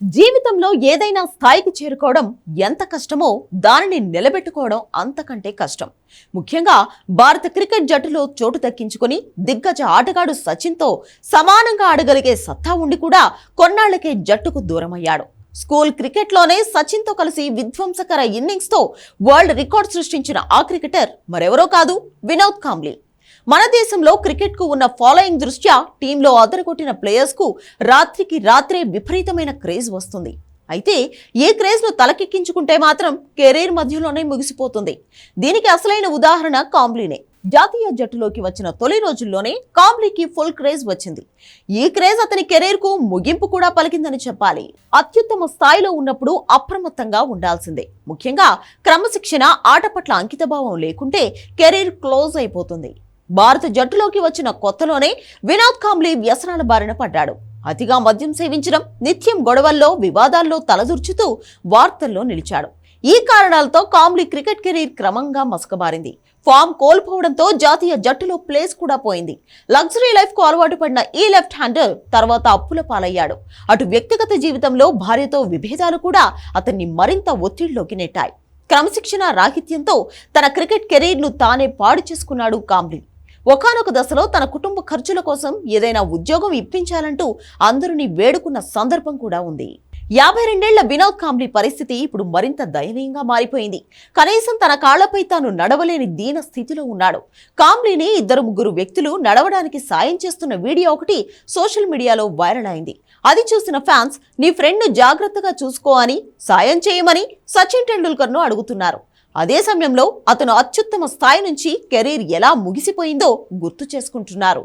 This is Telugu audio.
జీవితంలో ఏదైనా స్థాయికి చేరుకోవడం ఎంత కష్టమో దానిని నిలబెట్టుకోవడం అంతకంటే కష్టం. ముఖ్యంగా భారత క్రికెట్ జట్టులో చోటు దక్కించుకుని దిగ్గజ ఆటగాడు సచిన్తో సమానంగా ఆడగలిగే సత్తా ఉండి కూడా కొన్నాళ్ళకే జట్టుకు దూరమయ్యాడు. స్కూల్ క్రికెట్లోనే సచిన్తో కలిసి విధ్వంసకర ఇన్నింగ్స్తో వరల్డ్ రికార్డ్ సృష్టించిన ఆ క్రికెటర్ మరెవరో కాదు వినోద్ కాంబ్లీ మన దేశంలో క్రికెట్కు ఉన్న ఫాలోయింగ్ దృష్ట్యా టీంలో అదరగొట్టిన ప్లేయర్స్కు రాత్రికి రాత్రే విపరీతమైన క్రేజ్ వస్తుంది. అయితే ఏ క్రేజ్ను తలకెక్కించుకుంటే మాత్రం కెరీర్ మధ్యలోనే ముగిసిపోతుంది. దీనికి అసలైన ఉదాహరణ కాంబ్లీనే. జాతీయ జట్టులోకి వచ్చిన తొలి రోజుల్లోనే కాంబ్లీకి ఫుల్ క్రేజ్ వచ్చింది. ఈ క్రేజ్ అతని కెరీర్కు ముగింపు కూడా పలికిందని చెప్పాలి. అత్యుత్తమ స్థాయిలో ఉన్నప్పుడు అప్రమత్తంగా ఉండాల్సిందే. ముఖ్యంగా క్రమశిక్షణ ఆట పట్ల అంకితభావం లేకుంటే కెరీర్ క్లోజ్ అయిపోతుంది. భారత జట్టులోకి వచ్చిన కొత్తలోనే వినోద్ కాంబ్లీ వ్యసనాల బారిన పడ్డాడు. అతిగా మద్యం సేవించడం నిత్యం గొడవల్లో వివాదాల్లో తలదూర్చుతూ వార్తల్లో నిలిచాడు. ఈ కారణాలతో కాంబ్లీ క్రికెట్ కెరీర్ క్రమంగా మసకబారింది. ఫామ్ కోల్పోవడంతో జాతీయ జట్టులో ప్లేస్ కూడా పోయింది. లగ్జరీ లైఫ్కు అలవాటు పడిన ఈ లెఫ్ట్ హ్యాండర్ తర్వాత అప్పుల పాలయ్యాడు. అటు వ్యక్తిగత జీవితంలో భార్యతో విభేదాలు కూడా అతన్ని మరింత ఒత్తిడిలోకి నెట్టాయి. క్రమశిక్షణ రాహిత్యంతో తన క్రికెట్ కెరీర్ను తానే పాడు చేసుకున్నాడు కాంబ్లీ. ఒకానొక దశలో తన కుటుంబ ఖర్చుల కోసం ఏదైనా ఉద్యోగం ఇప్పించాలంటూ అందరినీ వేడుకున్న సందర్భం కూడా ఉంది. యాభై రెండేళ్ళ వినోద్ కాంబ్లీ పరిస్థితి ఇప్పుడు మరింత దయనీయంగా మారిపోయింది. కనీసం తన కాళ్ళపై తాను నడవలేని దీన స్థితిలో ఉన్నాడు. కాంబ్లీని ఇద్దరు ముగ్గురు వ్యక్తులు నడవడానికి సాయం చేస్తున్న వీడియో ఒకటి సోషల్ మీడియాలో వైరల్ అయింది. అది చూసిన ఫ్యాన్స్ నీ ఫ్రెండ్ను జాగ్రత్తగా చూసుకో అని సాయం చేయమని సచిన్ టెండూల్కర్ను అడుగుతున్నారు. అదే సమయంలో అతను అత్యుత్తమ స్థాయి నుంచి కెరీర్ ఎలా ముగిసిపోయిందో గుర్తు చేసుకుంటున్నారు.